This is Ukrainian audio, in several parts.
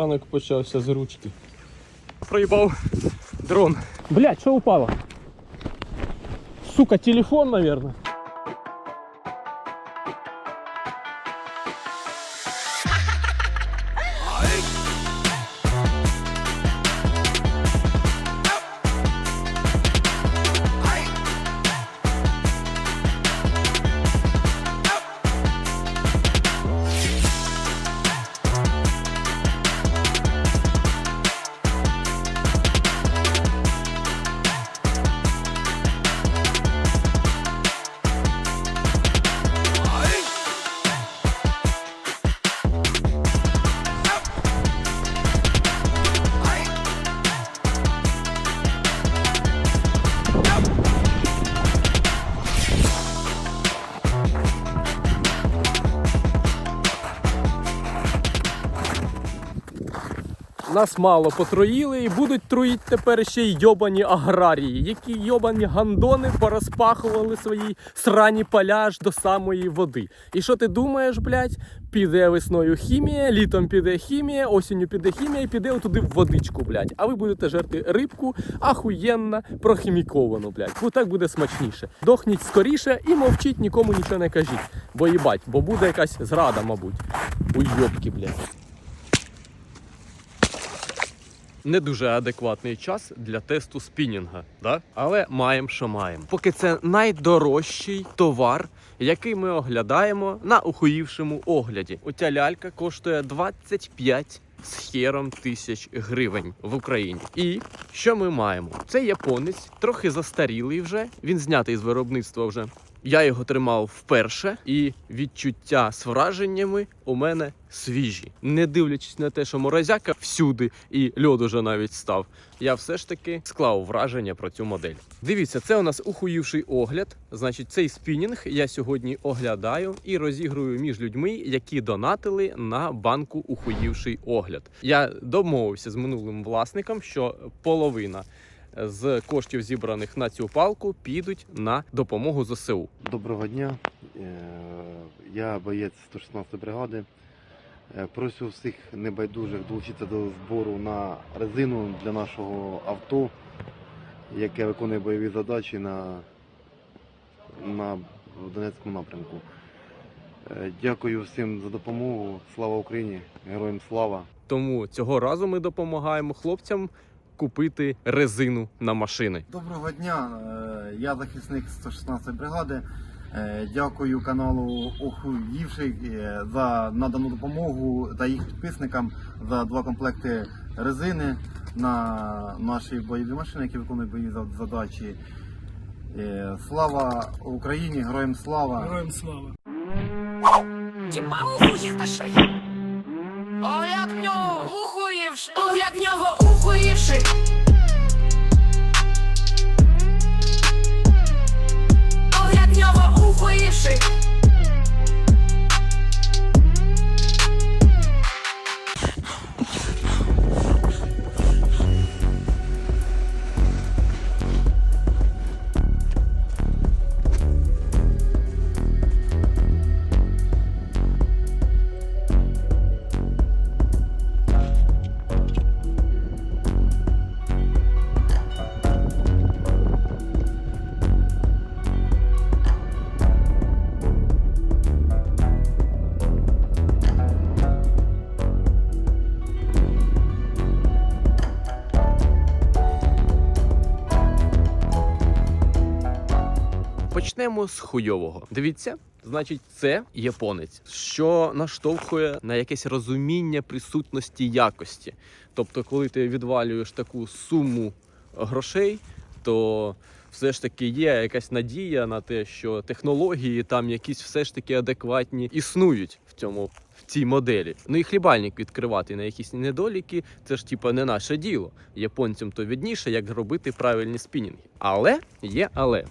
Ранок почався з ручки. Проїбав дрон. Блять, що упало? Сука, телефон, наверное. Нас мало потроїли і будуть троїть тепер ще й йобані аграрії, які йобані гандони порозпахували свої срані поля аж до самої води. І що ти думаєш, блядь? Піде весною хімія, літом піде хімія, осінню піде хімія і піде отуди в водичку, блядь. А ви будете жерти рибку ахуєнно прохіміковану, блядь. Бо так буде смачніше. Дохніть скоріше і мовчіть, нікому нічого не кажіть. Бо їбать, бо буде якась зрада, мабуть. Уйобки, блядь. Не дуже адекватний час для тесту спінінга, да? але маємо, що маємо. Поки це найдорожчий товар, який ми оглядаємо на ухоївшому огляді. Оця лялька коштує 25 з хером тисяч гривень в Україні. І що ми маємо? Це японець, трохи застарілий вже. Він знятий з виробництва вже. Я його тримав вперше, і відчуття з враженнями у мене свіжі. Не дивлячись на те, що морозяка всюди і льод уже навіть став, я все ж таки склав враження про цю модель. Дивіться, це у нас ухуївший огляд. Значить, цей спінінг я сьогодні оглядаю і розігрую між людьми, які донатили на банку ухуївший огляд. Я домовився з минулим власником, що половина. З коштів зібраних на цю палку підуть на допомогу ЗСУ. Доброго дня. Е, Я боєць 116 бригади. Е, Прошу всіх небайдужих долучитися до збору на резину для нашого авто, яке виконує бойові задачі на, на Донецькому напрямку. Е, Дякую всім за допомогу. Слава Україні! Героям слава! Тому цього разу ми допомагаємо хлопцям купити резину на машини. Доброго дня, е, я захисник 116 бригади. Е, Дякую каналу Охуївший е, за надану допомогу та їх підписникам за два комплекти резини на наші бойові машини, які виконують бойові задачі. Слава Україні, героям слава! Героям слава. Тіма ухуївши. Огляд нього ухуївши. Огляд нього ухуївши. Огляд нього ухуївши. Почнемо з хуйового. Дивіться, значить, це японець, що наштовхує на якесь розуміння присутності якості. Тобто, коли ти відвалюєш таку суму грошей, то все ж таки є якась надія на те, що технології там якісь все ж таки адекватні існують в цьому. В цій моделі. Ну і хлібальник відкривати на якісь недоліки, це ж типа не наше діло. Японцям то відніше, як робити правильні спінінги. Але є але.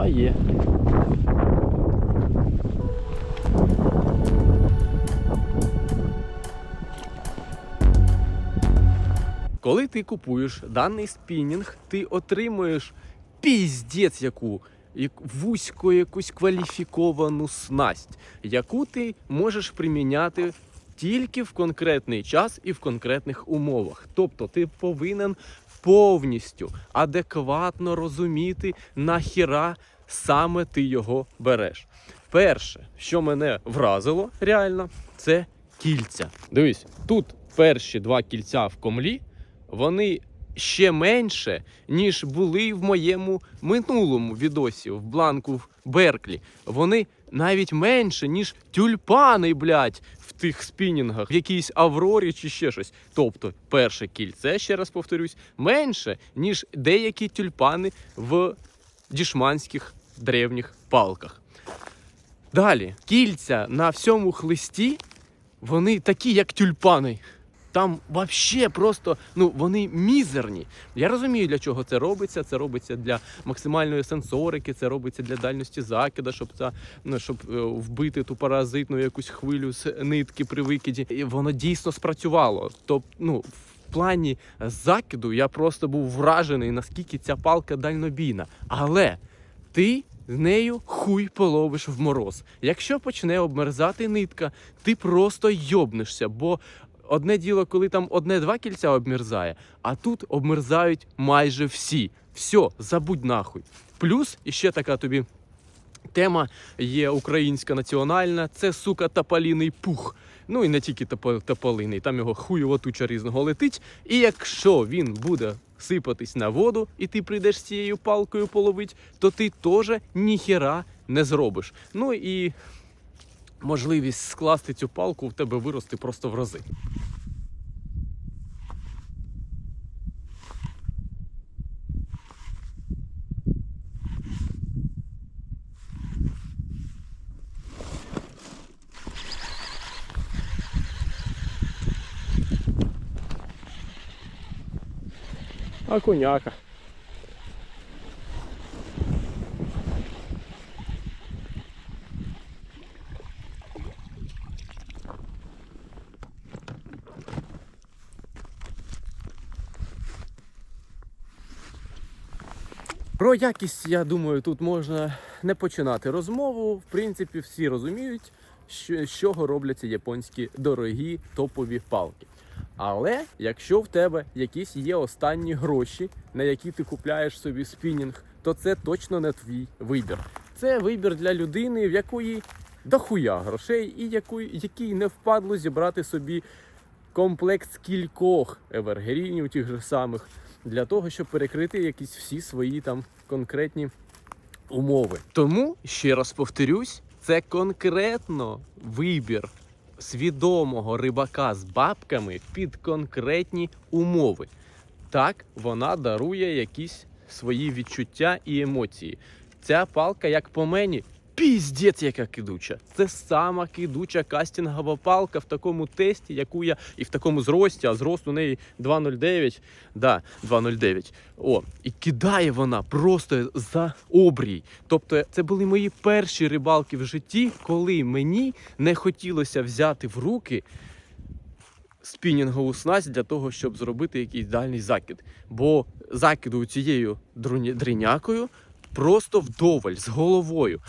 А є. Коли ти купуєш даний спінінг, ти отримуєш піздець яку як- вузько якусь кваліфіковану снасть, яку ти можеш приміняти тільки в конкретний час і в конкретних умовах. Тобто ти повинен повністю адекватно розуміти, нахіра саме ти його береш. Перше, що мене вразило реально, це кільця. Дивись, тут перші два кільця в комлі, вони ще менше, ніж були в моєму минулому відосі в бланку в Берклі. Вони навіть менше, ніж тюльпани, блядь, тих спінінгах, в якійсь Аврорі чи ще щось. Тобто, перше кільце, ще раз повторюсь, менше, ніж деякі тюльпани в дішманських древніх палках. Далі, кільця на всьому хлисті, вони такі, як тюльпани. Там вообще просто ну вони мізерні. Я розумію, для чого це робиться. Це робиться для максимальної сенсорики, це робиться для дальності закида, щоб та ну щоб е, вбити ту паразитну якусь хвилю з нитки при викиді. І воно дійсно спрацювало. Тобто, ну в плані закиду я просто був вражений, наскільки ця палка дальнобійна. Але ти з нею хуй половиш в мороз. Якщо почне обмерзати нитка, ти просто йобнешся, бо одне діло, коли там одне-два кільця обмерзає, а тут обмерзають майже всі. Все, забудь нахуй. Плюс іще така тобі тема є українська національна, це сука тополіний пух. Ну і не тільки топо- тополиний, там його хуйова туча різного летить. І якщо він буде сипатись на воду, і ти прийдеш з цією палкою половить, то ти теж ніхіра не зробиш. Ну і можливість скласти цю палку в тебе виросте просто в рази. А коняка. Про якість, я думаю, тут можна не починати розмову. В принципі, всі розуміють, що, з чого робляться японські дорогі топові палки. Але якщо в тебе якісь є останні гроші, на які ти купляєш собі спінінг, то це точно не твій вибір. Це вибір для людини, в якої дохуя грошей, і якої, якій не впадло зібрати собі комплект кількох евергерінів, тих же самих, для того, щоб перекрити якісь всі свої там конкретні умови. Тому ще раз повторюсь, це конкретно вибір свідомого рибака з бабками під конкретні умови. Так, вона дарує якісь свої відчуття і емоції. Ця палка, як по мені, піздець, яка кидуча. Це сама кидуча кастінгова палка в такому тесті, яку я і в такому зрості, а зрост у неї 2,09. Да, 2,09. О, і кидає вона просто за обрій. Тобто, це були мої перші рибалки в житті, коли мені не хотілося взяти в руки спінінгову снасть для того, щоб зробити якийсь дальній закид. Бо закиду цією дринякою просто вдоволь з головою.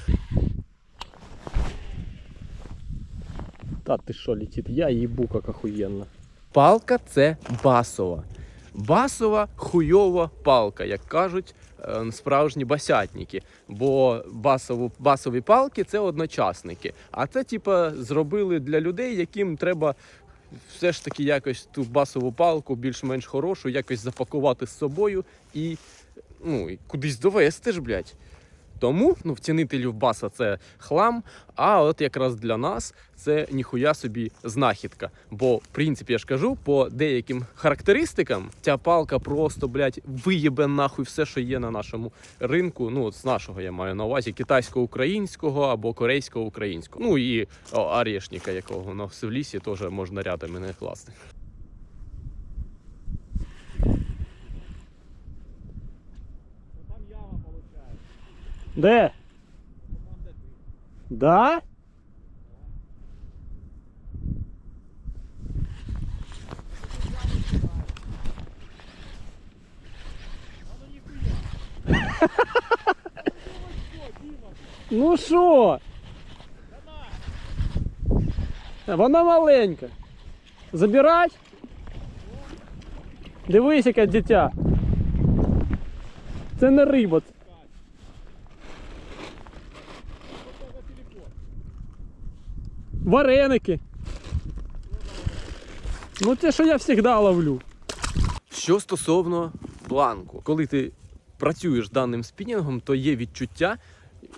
Та ти що летить? Я їбу як охуєнно. Палка це басова. Басова хуйова палка, як кажуть е, справжні басятники. Бо басову, басові палки це одночасники. А це, типа, зробили для людей, яким треба все ж таки якось ту басову палку, більш-менш хорошу, якось запакувати з собою і, ну, кудись довести ж, блядь. Тому ну, в цінителів це хлам, а от якраз для нас це ніхуя собі знахідка. Бо, в принципі, я ж кажу, по деяким характеристикам ця палка просто, блядь, виєбе нахуй все, що є на нашому ринку. Ну, от з нашого я маю на увазі китайсько-українського або корейсько-українського. Ну і о, арешника, якого на в лісі теж можна рядами не класти. Де? Да? Ну що? Вона маленька. Забирать? Дивись, яке дитя. Це не риба. Вареники. Ну те, що я завжди ловлю. Що стосовно бланку, коли ти працюєш даним спінінгом, то є відчуття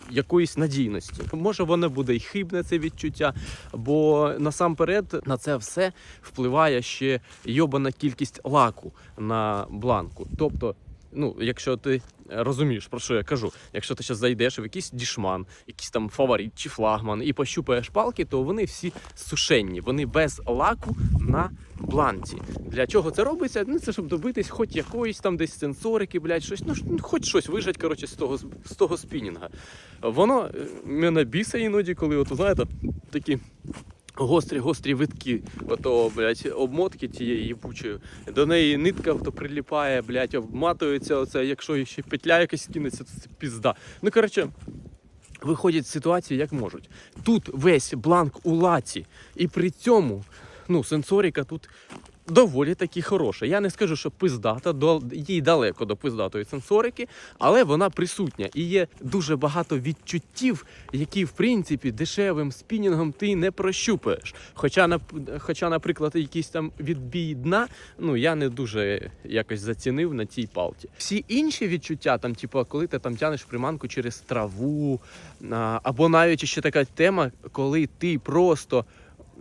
якоїсь надійності. Може, воно буде й хибне це відчуття, бо насамперед на це все впливає ще йобана кількість лаку на бланку. Тобто, ну, якщо ти розумієш, про що я кажу, якщо ти зараз зайдеш в якийсь дішман, якийсь там фаворит чи флагман і пощупаєш палки, то вони всі сушенні, вони без лаку на бланці. Для чого це робиться? Ну, це щоб добитись хоч якоїсь там десь сенсорики, блядь, щось, ну, хоч щось вижать, коротше, з того, з того спінінга. Воно е, мене біса іноді, коли, от, знаєте, такі. Гострі, гострі витки, ото, блядь, обмотки тієї їбучої. До неї нитка то приліпає, блядь, обматується оце, якщо ще петля якась кинеться, то це пізда. Ну, коротше, виходять з ситуації як можуть. Тут весь бланк у лаці, і при цьому ну, сенсоріка тут доволі таки хороша. Я не скажу, що пиздата, до, їй далеко до пиздатої сенсорики, але вона присутня. І є дуже багато відчуттів, які, в принципі, дешевим спінінгом ти не прощупаєш. Хоча, нап- хоча, наприклад, якийсь там відбій дна, ну я не дуже якось зацінив на цій палці. Всі інші відчуття, там, типу, коли ти там тянеш приманку через траву, або навіть ще така тема, коли ти просто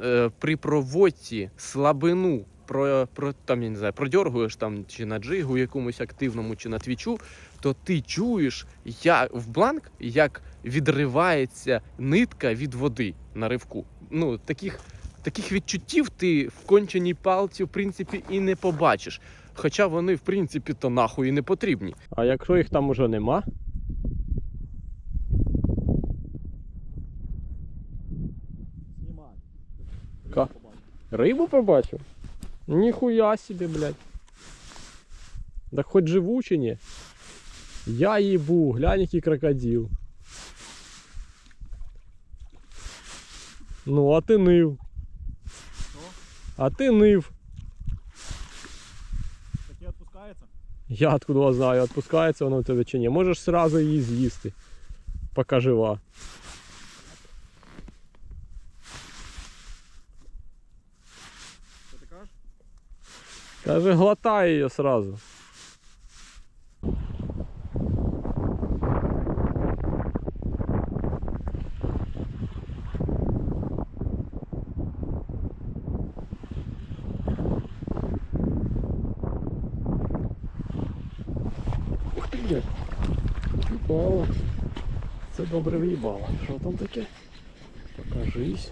е, при проводці слабину про, про там я не знаю, продьоргуєш там чи на джигу якомусь активному, чи на твічу, то ти чуєш як в бланк, як відривається нитка від води на ривку. Ну таких. Таких відчуттів ти в конченій палці, в принципі, і не побачиш. Хоча вони, в принципі, то нахуй не потрібні. А якщо їх там уже нема? Рибу побачив? Ніхуя собі, блядь. Да хоч живу чи ні? Я їбу, глянь, який крокодил. Ну, а ти нив. А ти нив. Таке відпускається? Я откуда знаю, відпускається вона у тебе чи ні. Можеш сразу її з'їсти. Поки жива. Що ти кажеш? Каже, глотай її сразу. Ух ти, блядь. В'їбало. Це добре в'їбало. Що там таке? Покажись.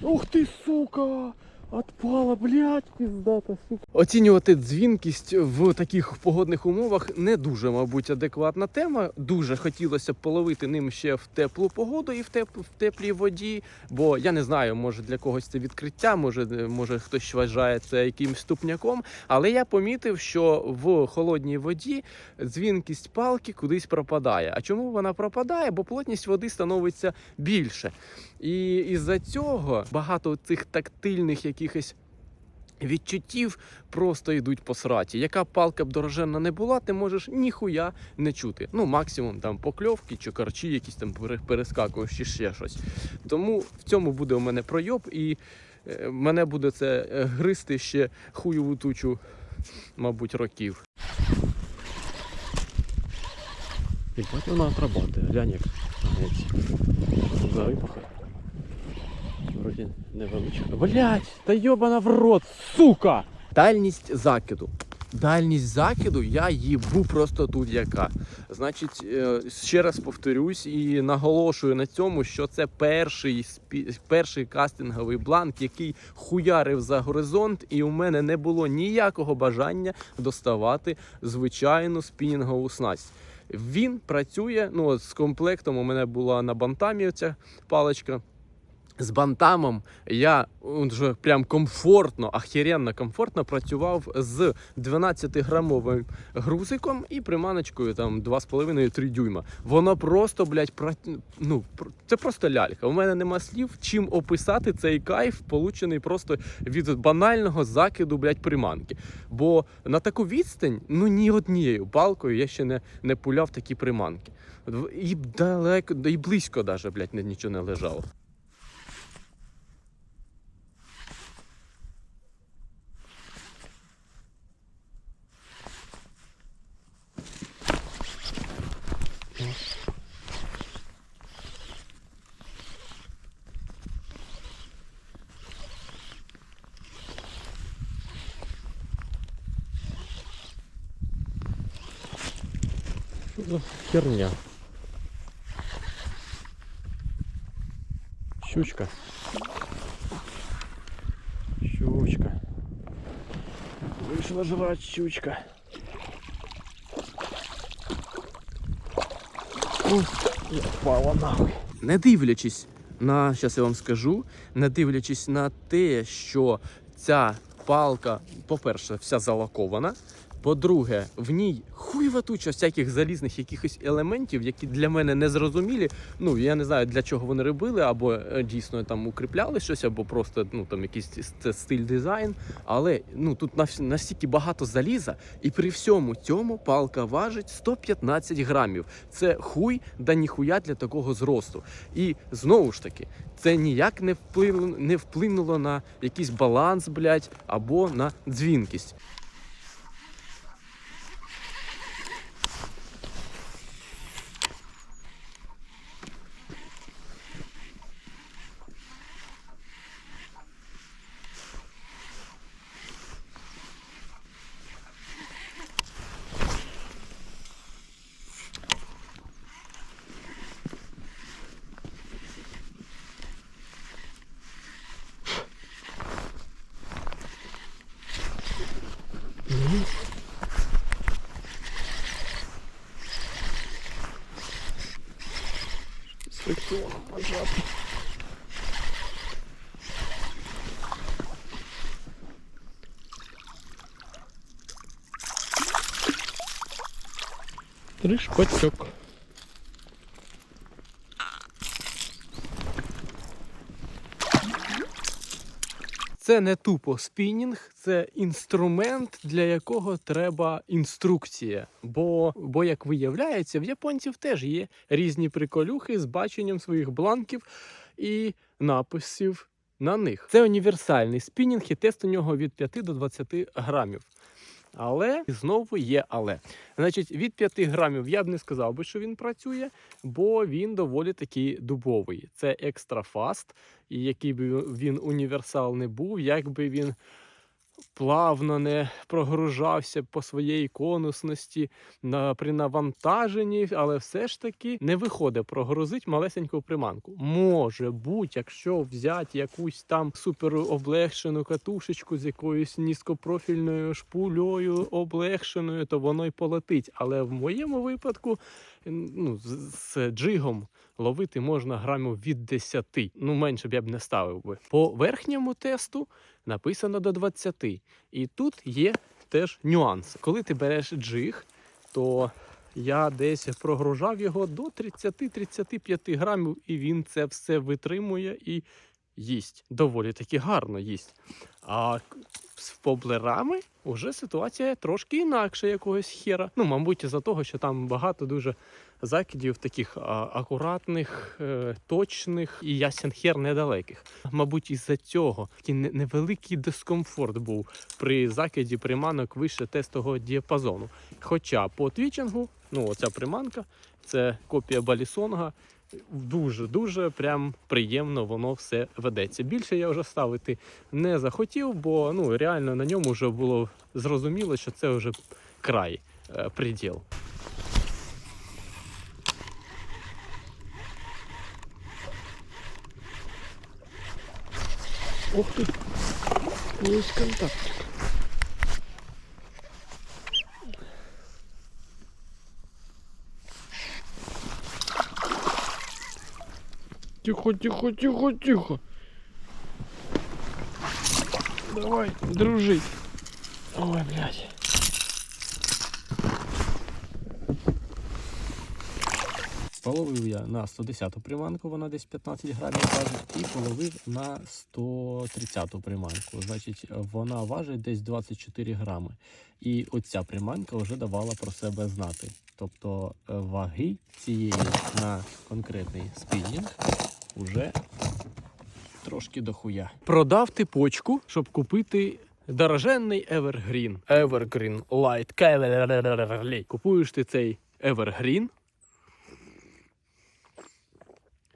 Ух ти, сука! Отпала, блядь, пиздата, сука. Оцінювати дзвінкість в таких погодних умовах не дуже, мабуть, адекватна тема. Дуже хотілося б половити ним ще в теплу погоду і в, теп... в теплій воді. Бо я не знаю, може для когось це відкриття, може, може хтось вважає це якимсь ступняком. Але я помітив, що в холодній воді дзвінкість палки кудись пропадає. А чому вона пропадає? Бо плотність води становиться більше. І із-за цього багато цих тактильних якихось. Відчуттів просто йдуть по сраті. Яка палка б дороженна не була, ти можеш ніхуя не чути. Ну, максимум там покльовки чи карчі, якісь там пере- перескакуєш чи ще щось. Тому в цьому буде у мене пройоб, і е, мене буде це е, гризти ще хуйову тучу, мабуть, років. Ебать вона отрабатує, глянь як. Рибаха. Вроді невеличка. Блять, та йобана в рот, сука! Дальність закиду. Дальність закиду я їбу просто тут яка. Значить, е, ще раз повторюсь і наголошую на цьому, що це перший перший кастинговий бланк, який хуярив за горизонт, і у мене не було ніякого бажання доставати звичайну спінінгову снасть. Він працює ну, з комплектом. У мене була на бантамі ця паличка. З бантамом я вже прям комфортно, ахіренно комфортно працював з 12-грамовим грузиком і приманочкою там 2,5-3 дюйма. Воно просто, блядь, пра... ну, це просто лялька. У мене нема слів, чим описати цей кайф, получений просто від банального закиду, блядь, приманки. Бо на таку відстань, ну ні однією палкою я ще не, не пуляв такі приманки. І далеко, і близько даже, блядь, ні- нічого не лежало. За херня? Щучка. Щучка. Вышла жрать щучка. Я впала нахуй. не дивлячись на, зараз я вам скажу, не дивлячись на те, що ця палка, по-перше, вся залакована. По-друге, в ній хуйва туча всяких залізних якихось елементів, які для мене не зрозумілі. Ну я не знаю для чого вони робили, або е, дійсно там укріпляли щось, або просто ну там якийсь стиль дизайн. Але ну тут настільки багато заліза, і при всьому цьому палка важить 115 грамів. Це хуй да ніхуя для такого зросту. І знову ж таки, це ніяк не вплинуло, не вплинуло на якийсь баланс, блядь, або на дзвінкість. С фрикционом пожалуйста. Три шпачок. Це не тупо спінінг, це інструмент, для якого треба інструкція. Бо, бо як виявляється, в японців теж є різні приколюхи з баченням своїх бланків і написів на них. Це універсальний спінінг, і тест у нього від 5 до 20 грамів. Але і знову є але. Значить, від 5 грамів я б не сказав би, що він працює, бо він доволі таки дубовий. Це екстра фаст, і який би він універсал не був, як би він плавно не прогружався по своїй конусності на, при навантаженні, але все ж таки не виходить прогрузити малесеньку приманку. Може бути, якщо взяти якусь там супероблегшену катушечку з якоюсь низькопрофільною шпулею облегшеною, то воно й полетить. Але в моєму випадку ну, з, джигом ловити можна грамів від 10. Ну, менше б я б не ставив би. По верхньому тесту написано до 20. І тут є теж нюанс. Коли ти береш джиг, то я десь прогружав його до 30-35 грамів, і він це все витримує і їсть. Доволі таки гарно їсть. А з поблерами вже ситуація трошки інакша якогось хера. Ну, мабуть, із-за того, що там багато дуже закидів таких а, акуратних, е, точних і ясен хер недалеких. Мабуть, із-за цього такий невеликий дискомфорт був при закиді приманок вище тестового діапазону. Хоча по твічингу, ну оця приманка, це копія Балісонга. Дуже дуже прям приємно воно все ведеться. Більше я вже ставити не захотів, бо ну реально на ньому вже було зрозуміло, що це вже край, е, приділ. Ух ты. Есть контакт. Тихо, тихо, тихо, тихо. Давай, дружить. Ой, блядь. Половив я на 110-ту приманку, вона десь 15 грамів важить, і половив на 130-ту приманку. Значить, вона важить десь 24 грами. І оця приманка вже давала про себе знати. Тобто е, ваги цієї на конкретний спінінг уже трошки дохуя. Продав типочку, щоб купити дороженний Evergreen. Evergreen Light Купуєш ти цей Evergreen,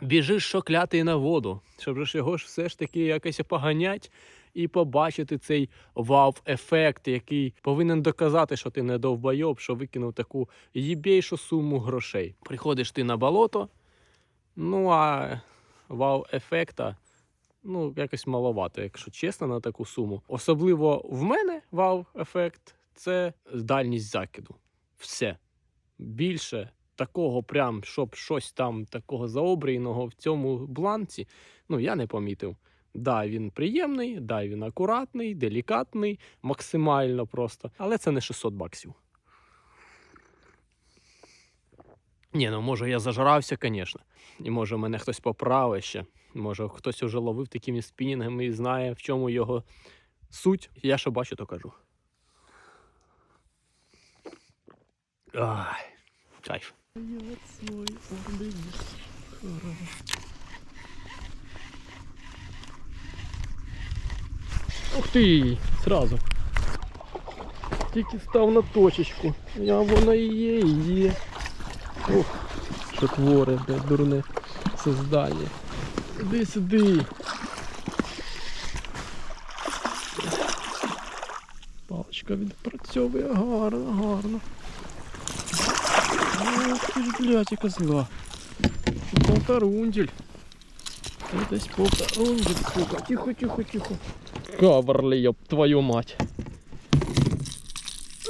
біжиш шоклятий на воду, щоб ж його ж все ж таки якось поганять і побачити цей вау-ефект, який повинен доказати, що ти не довбойоб, що викинув таку їбейшу суму грошей. Приходиш ти на болото, ну а вау-ефекта. Ну, якось маловато, якщо чесно, на таку суму. Особливо в мене вау-ефект це дальність закиду. Все. Більше такого, прям, щоб щось там такого заобрійного в цьому бланці, ну я не помітив. Да, він приємний, да, він акуратний, делікатний, максимально просто, але це не 600 баксів. Ні, ну може я зажрався, звісно. І може мене хтось поправить ще. Може хтось уже ловив такими спінінгами і знає, в чому його суть. Я що бачу, то кажу. Ай, кайф. Ух ти! Сразу. Тільки став на точечку. Я воно і є, і є. Ох, що творе, блядь, дурне создання. Іди сюди. Паличка відпрацьовує гарно, гарно. Ох ти ж, блядь, яка зла. Полторундель. Десь полторундель, сука. Тихо, тихо, тихо. Каварлі, ёб твою мать.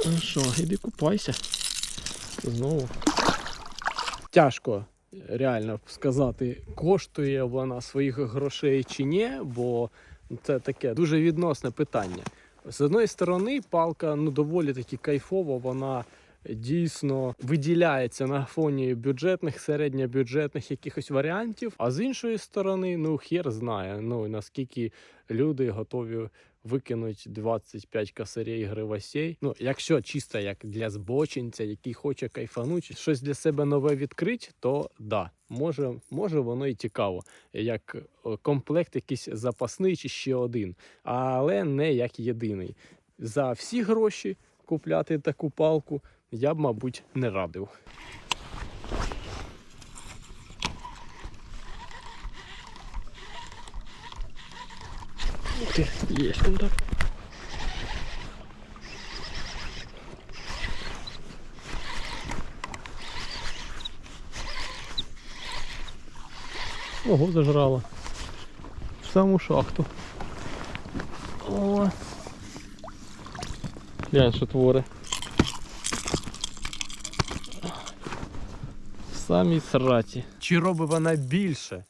А що, іди купайся. Знову. Тяжко реально сказати, коштує вона своїх грошей чи ні, бо це таке дуже відносне питання. З одної сторони, палка ну доволі таки кайфова, вона дійсно виділяється на фоні бюджетних, середньобюджетних якихось варіантів. А з іншої сторони, ну хер знає, ну наскільки люди готові викинуть 25 косарей гривасей. Ну, якщо чисто як для збочинця, який хоче кайфанути, щось для себе нове відкрити, то да, може, може воно і цікаво, як комплект якийсь запасний чи ще один, але не як єдиний. За всі гроші купляти таку палку я б, мабуть, не радив. Ух ти, є контакт. Ого, зажрала. В саму шахту. О. Глянь, що твори. В самій сраті. Чи робить вона більше,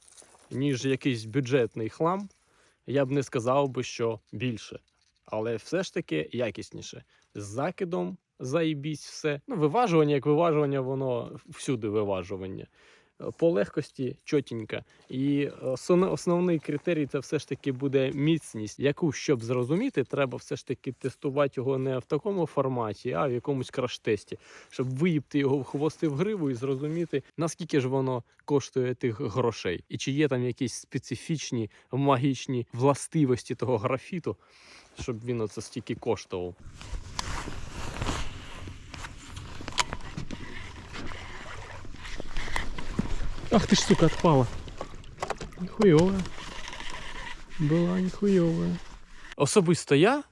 ніж якийсь бюджетний хлам? Я б не сказав би, що більше. Але все ж таки якісніше. З закидом заїбісь все. Ну, виважування, як виважування, воно всюди виважування. Е, По легкості чотенько. І основний критерій це все ж таки буде міцність, яку, щоб зрозуміти, треба все ж таки тестувати його не в такому форматі, а в якомусь краш-тесті, щоб виїбти його в хвости в гриву і зрозуміти, наскільки ж воно коштує тих грошей, і чи є там якісь специфічні магічні властивості того графіту, щоб він оце стільки коштував. Ах ты ж, сука, отпала. Нихуевая. Була ніхуйовая. Особисто я.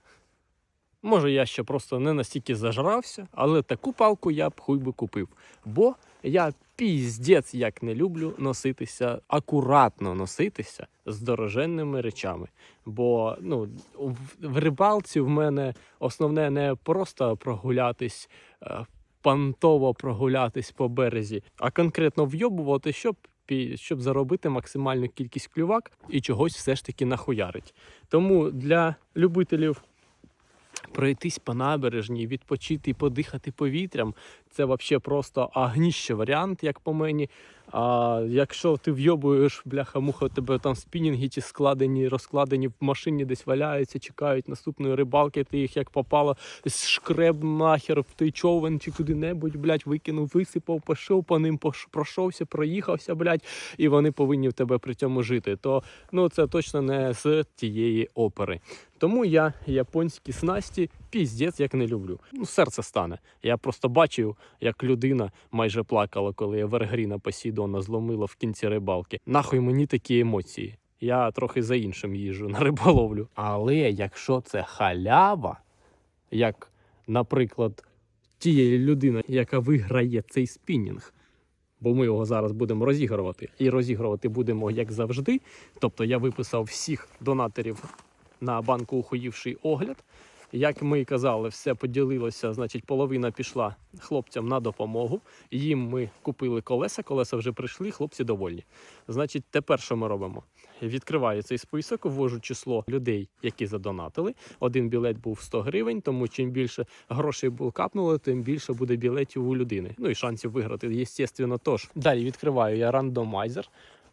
Може, я ще просто не настільки зажрався, але таку палку я б хуй би купив. Бо я піздець як не люблю носитися, акуратно носитися з дороженними речами. Бо ну, в, в рибалці в мене основне не просто прогулятись, е, понтово прогулятись по березі, а конкретно вйобувати, щоб щоб заробити максимальну кількість клювак і чогось все ж таки нахуярить. Тому для любителів пройтись по набережній, відпочити і подихати повітрям. Це взагалі просто агніще варіант, як по мені. А якщо ти вйобуєш, бляха-муха, тебе там спінінги ті складені, розкладені в машині, десь валяються, чекають наступної рибалки, ти їх як попало, шкреб нахер в той човен чи куди-небудь, блядь, викинув, висипав, пішов по ним, пройшовся, проїхався, блядь, і вони повинні в тебе при цьому жити. То ну це точно не з тієї опери. Тому я японські снасті піздець як не люблю. Ну, серце стане. Я просто бачив, як людина майже плакала, коли я Вергріна Посейдона зломила в кінці рибалки. Нахуй мені такі емоції. Я трохи за іншим їжджу на риболовлю. Але якщо це халява, як, наприклад, тієї людини, яка виграє цей спінінг, бо ми його зараз будемо розігрувати. І розігрувати будемо як завжди. Тобто я виписав всіх донаторів на банку ухоївший огляд. Як ми і казали, все поділилося. Значить, половина пішла хлопцям на допомогу. Їм ми купили колеса, колеса вже прийшли, хлопці довольні. Значить, тепер що ми робимо? Відкриваю цей список, ввожу число людей, які задонатили. Один білет був 100 гривень, тому чим більше грошей було капнуло, тим більше буде білетів у людини. Ну і шансів виграти, звісно, тож. Далі відкриваю я рандомайзер.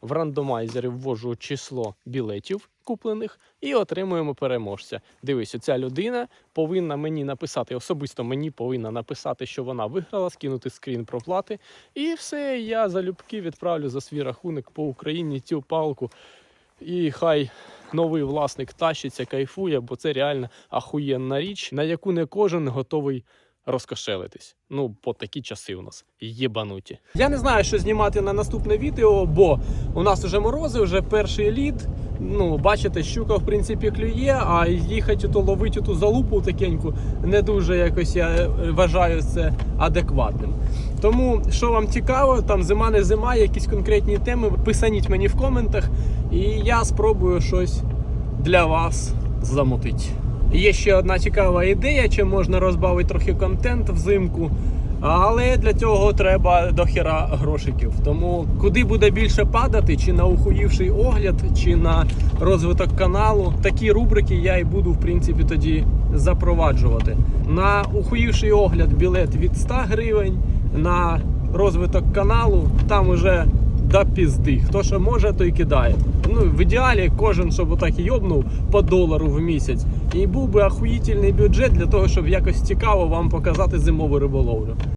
В рандомайзері ввожу число білетів куплених і отримуємо переможця. Дивись, ця людина повинна мені написати, особисто мені повинна написати, що вона виграла, скинути скрін проплати. І все, я залюбки відправлю за свій рахунок по Україні цю палку. І хай новий власник тащиться, кайфує, бо це реально ахуєнна річ, на яку не кожен готовий розкошелитись. Ну, по такі часи у нас єбануті. Я не знаю, що знімати на наступне відео, бо у нас вже морози, вже перший лід. Ну, бачите, щука в принципі клює, а їхати то ловити ту залупу такеньку не дуже якось я е, вважаю це адекватним. Тому, що вам цікаво, там зима не зима, якісь конкретні теми, писаніть мені в коментах, і я спробую щось для вас замутити. Є ще одна цікава ідея, чи можна розбавити трохи контент взимку. Але для цього треба дохера грошиків. Тому куди буде більше падати, чи на ухуївший огляд, чи на розвиток каналу, такі рубрики я і буду в принципі тоді запроваджувати. На ухуївший огляд білет від 100 гривень, на розвиток каналу там уже до пізди. Хто що може, той кидає. Ну, в ідеалі кожен, щоб отак йобнув по долару в місяць. І був би ахуїтельний бюджет для того, щоб якось цікаво вам показати зимову риболовлю.